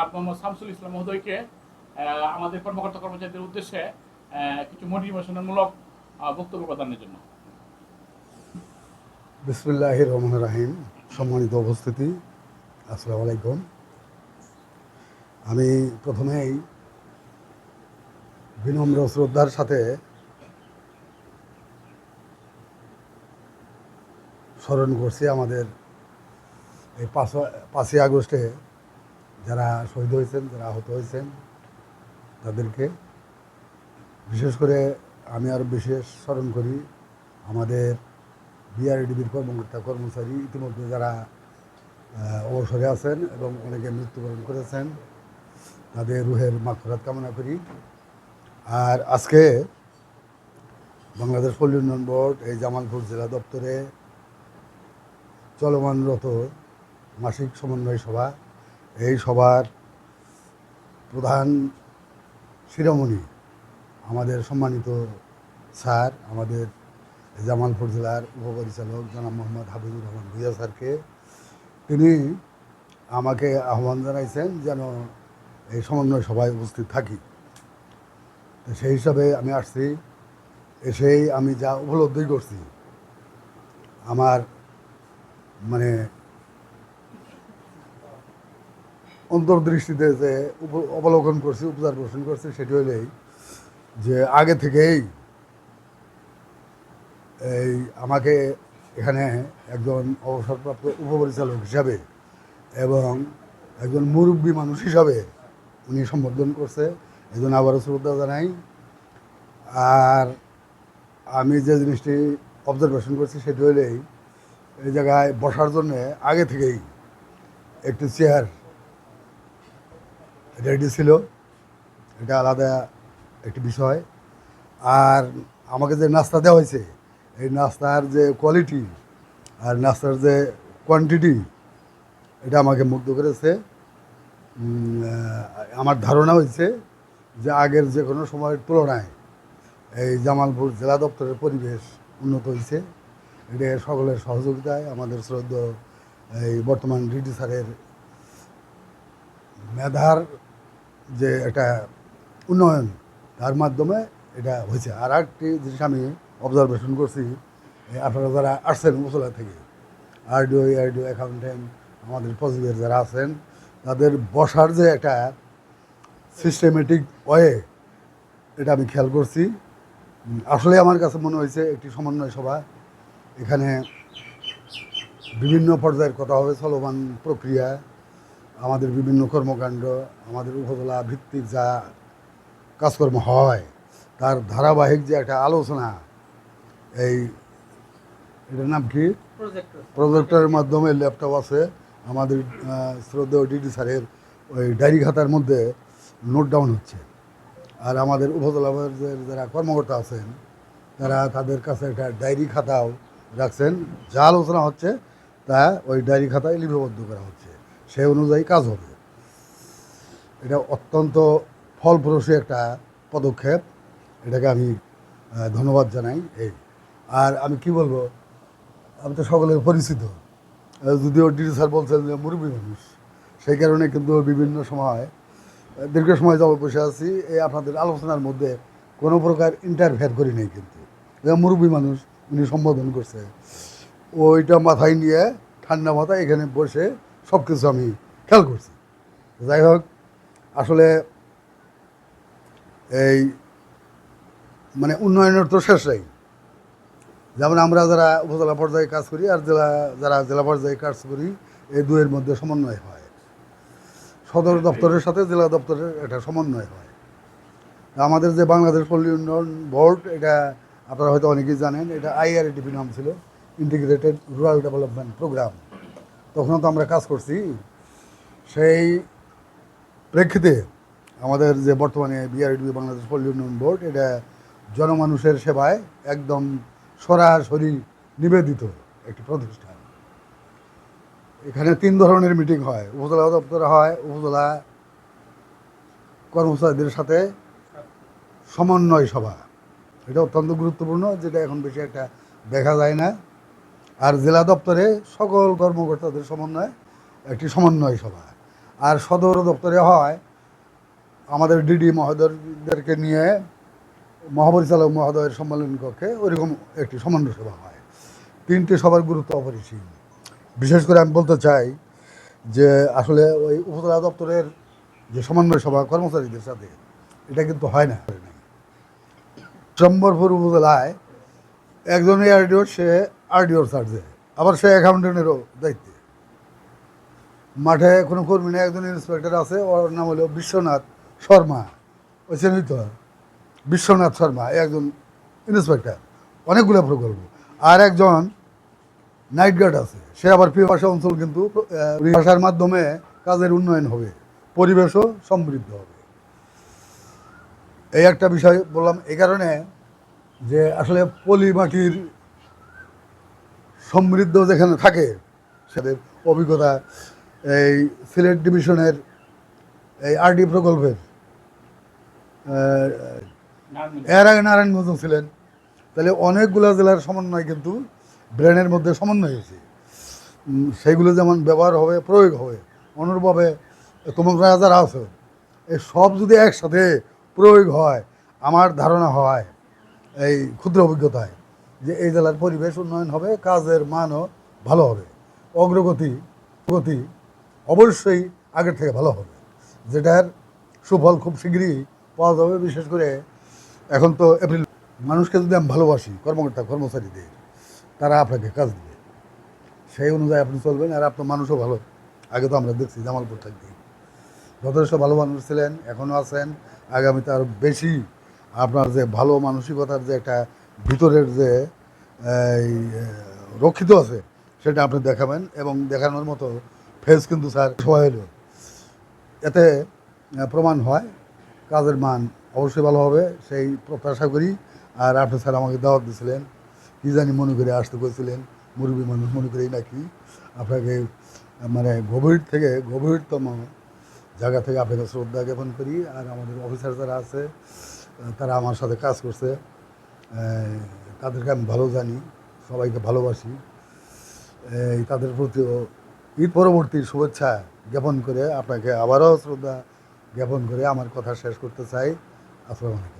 জনাব মোহাম্মদ শামসুল ইসলাম মহোদয়কে আমাদের কর্মকর্তা কর্মচারীদের উদ্দেশ্যে কিছু মোটিভেশনমূলক বক্তব্য প্রদানের জন্য। বিসমুল্লাহ রহমান রাহিম। সম্মানিত উপস্থিতি, আসসালামু আলাইকুম। আমি প্রথমেই বিনম্র শ্রদ্ধার সাথে স্মরণ করছি আমাদের এই পাঁচ, পাঁচই আগস্টে যারা শহীদ হয়েছেন, যারা আহত হয়েছেন, তাদেরকে বিশেষ করে আমি আরও বিশেষ স্মরণ করি আমাদের বিআরডিবির কর্মকর্তা, কর্মচারী ইতিমধ্যে যারা অবসরে আছেন এবং অনেকে মৃত্যুবরণ করেছেন, তাদের রুহের মাগফিরাত কামনা করি। আর আজকে বাংলাদেশ পল্লী উন্নয়ন বোর্ড এই জামালপুর জেলা দপ্তরে চলমানরত মাসিক সমন্বয় সভা এই সভার প্রধান শিরোমণি আমাদের সম্মানিত স্যার, আমাদের জামালপুর জেলার উপপরিচালক জনাব মোহাম্মদ হাবিবুর রহমান ভুইয়া স্যারকে। তিনি আমাকে আহ্বান জানাইছেন যেন এই সমন্বয় সভায় উপস্থিত থাকি। তো সেই হিসাবে আমি আসছি। এসেই আমি যা উপলব্ধি করছি, আমার মানে অন্তর্দৃষ্টিতে যে অবলোকন করছি অবজারভেশন করছি, সেটি হলেই যে আগে থেকেই এই আমাকে এখানে একজন অবসরপ্রাপ্ত উপপরিচালক হিসাবে এবং একজন মুরব্বী মানুষ হিসাবে উনি সম্বোধন করছে এই জন্য আবারও শ্রদ্ধা জানাই। আর আমি যে জিনিসটি অবজারভেশন করছি, সেটি হলেই এই জায়গায় বসার জন্যে আগে থেকেই একটি চেয়ার রেডি ছিল, এটা আলাদা একটি বিষয়। আর আমাকে যে নাস্তা দেওয়া হয়েছে, এই নাস্তার যে কোয়ালিটি আর নাস্তার যে কোয়ান্টিটি এটা আমাকে মুগ্ধ করেছে। আমার ধারণা হয়েছে যে আগের যে কোনো সময়ের তুলনায় এই জামালপুর জেলা দপ্তরের পরিবেশ উন্নত হয়েছে। এটা সকলের সহযোগিতায় আমাদের শ্রদ্ধ এই বর্তমান ডিডি স্যারের মেধার যে একটা উন্নয়ন, তার মাধ্যমে এটা হয়েছে। আর একটি জিনিস আমি অবজারভেশন করছি আপনারা যারা আসছেন উপজেলা থেকে আরডিও আরডিও অ্যাকাউন্টেন্ট আমাদের পজিটিভের যারা আছেন, তাদের বসার যে একটা সিস্টেমেটিক ওয়ে এটা আমি খেয়াল করছি। আসলে আমার কাছে মনে হয়েছে একটি সমন্বয় সভা। এখানে বিভিন্ন পর্যায়ের কথা হবে, চলমান প্রক্রিয়া আমাদের বিভিন্ন কর্মকাণ্ড আমাদের উপজেলা ভিত্তিক যা কাজকর্ম হয় তার ধারাবাহিক যে একটা আলোচনা এই এটার নাম কি? প্রজেক্টরের মাধ্যমে ল্যাপটপ আছে। আমাদের শ্রদ্ধেয় ডিডি স্যারের ওই ডায়েরি খাতার মধ্যে নোট ডাউন হচ্ছে। আর আমাদের উপজেলা যারা কর্মকর্তা আছেন তারা তাদের কাছে একটা ডায়েরি খাতাও রাখছেন। যা আলোচনা হচ্ছে তা ওই ডায়েরি খাতায় লিপিবদ্ধ করা হচ্ছে। সেই অনুযায়ী কাজ হবে। এটা অত্যন্ত ফলপ্রসূ একটা পদক্ষেপ। এটাকে আমি ধন্যবাদ জানাই এই। আর আমি কি বলব, আমি তো সকলের পরিচিত। যদিও ডিডি স্যার বলছেন যে মুরব্বী মানুষ, সেই কারণে কিন্তু বিভিন্ন সময় দীর্ঘ সময় যাব বসে আছি। এই আপনাদের আলোচনার মধ্যে কোনো প্রকার ইন্টারফেয়ার করি নাই কিন্তু। মুরব্বী মানুষ উনি সম্বোধন করছে। ওইটা মাথায় নিয়ে ঠান্ডা মাথায় এখানে বসে সব কিছু আমি খেয়াল করছি। যাই হোক, আসলে এই মানে উন্নয়নের তো শেষ নেই যেমন আমরা যারা উপজেলা পর্যায়ে কাজ করি আর জেলা, যারা জেলা পর্যায়ে কাজ করি, এই দুয়ের মধ্যে সমন্বয় হয়। সদর দপ্তরের সাথে জেলা দপ্তরের একটা সমন্বয় হয়। আমাদের যে বাংলাদেশ পল্লী উন্নয়ন বোর্ড, এটা আপনারা হয়তো অনেকেই জানেন, এটা আইআরডিপি নাম ছিল ইন্টিগ্রেটেড রুরাল ডেভেলপমেন্ট প্রোগ্রাম তখনও তো আমরা কাজ করছি। সেই প্রেক্ষিতে আমাদের যে বর্তমানে বিআরডিবি বাংলাদেশ পল্লী উন্নয়ন বোর্ড, এটা জনমানুষের সেবায় একদম সরাসরি নিবেদিত একটি প্রতিষ্ঠান। এখানে তিন ধরনের মিটিং হয়। উপজেলা দপ্তরে হয়, উপজেলা কর্মচারীদের সাথে সমন্বয় সভা। এটা অত্যন্ত গুরুত্বপূর্ণ, যেটা এখন বেশি একটা দেখা যায় না। আর জেলা দপ্তরে সকল কর্মকর্তাদের সমন্বয়ে একটি সমন্বয় সভা। আর সদর দপ্তরে হয় আমাদের ডিডি মহোদয়দেরকে নিয়ে মহাপরিচালক মহোদয়ের সম্মেলন কক্ষে ওইরকম একটি সমন্বয় সভা হয়। তিনটি সবার গুরুত্ব অপরিসীম। বিশেষ করে আমি বলতে চাই যে আসলে ওই উপজেলা দপ্তরের যে সমন্বয় সভা কর্মচারীদের সাথে এটা কিন্তু হয় না। সম্বরপুর উপজেলায় একজন আরডিও সে আরডিওর চার্জে আবার সে অ্যাকাউন্টেন্টেরও দায়িত্বে। মাঠে কোনো কর্মী নেই, একজন ইন্সপেক্টর আছে, ওর নাম হলো বিশ্বনাথ শর্মা। ওই চেনই তো বিশ্বনাথ শর্মা একজন ইন্সপেক্টর অনেকগুলো প্রকল্প। আর একজন নাইট গার্ড আছে। সে আবার ভাষা অঞ্চল কিন্তু ভাষার মাধ্যমে কাজের উন্নয়ন হবে। পরিবেশও সমৃদ্ধ হবে। এই একটা বিষয় বললাম এই কারণে যে আসলে পলি মাটির সমৃদ্ধ যেখানে থাকে, সেদের অভিজ্ঞতা এই সিলেট ডিভিশনের এই আরডি প্রকল্পের এর আগে নারায়ণগঞ্জ ছিলেন। তাহলে অনেকগুলো জেলার সমন্বয় কিন্তু ব্রেনের মধ্যে সমন্বয় হয়েছে। সেইগুলো যেমন ব্যবহার হবে, প্রয়োগ হবে, অনুরূপভাবে তোমরা যারা আছো, এই সব যদি একসাথে প্রয়োগ হয়, আমার ধারণা হয়, এই ক্ষুদ্র অভিজ্ঞতায় যে এই জেলার পরিবেশ উন্নয়ন হবে, কাজের মানও ভালো হবে। অগ্রগতি, গতি অবশ্যই আগের থেকে ভালো হবে। যেটার সুফল খুব শীঘ্রই পাওয়া যাবে, বিশেষ করে এখন তো এপ্রিল মানুষকে যদি আমি ভালোবাসি, কর্মকর্তা, কর্মচারীদের, তারা আপনাকে কাজ দেবে। সেই অনুযায়ী আপনি চলবেন, আর আপনার মানুষও ভালো। আগে তো আমরা দেখছি জামালপুর থাকতে যথেষ্ট ভালো মানুষ ছিলেন এখনও আছেন। আগামীতে আরও বেশি আপনার যে ভালো মানসিকতার যে একটা ভিতরের যে রক্ষিত আছে, সেটা আপনি দেখাবেন এবং দেখানোর মতো ফেস কিন্তু স্যার সবাই হলো। এতে প্রমাণ হয়, কাজের মান অবশ্যই ভালো হবে, সেই প্রত্যাশা করি। আর আপনি স্যার আমাকে দাওয়াত দিয়েছিলেন কী জানি মনে করে আসতে করেছিলেন মুরব্বী মানুষ মনে করেই নাকি। আপনাকে মানে গভীর থেকে গভীরতম জায়গা থেকে আপনাকে শ্রদ্ধা জ্ঞাপন করি। আর আমাদের অফিসার যারা আছে, তারা আমার সাথে কাজ করছে। তাদেরকে আমি ভালো জানি, সবাইকে ভালোবাসি। তাদের প্রতিও ঈদ পরবর্তী শুভেচ্ছা জ্ঞাপন করে আপনাকে আবারও শ্রদ্ধা জ্ঞাপন করে আমার কথা শেষ করতে চাই। আসসালামু আলাইকুম।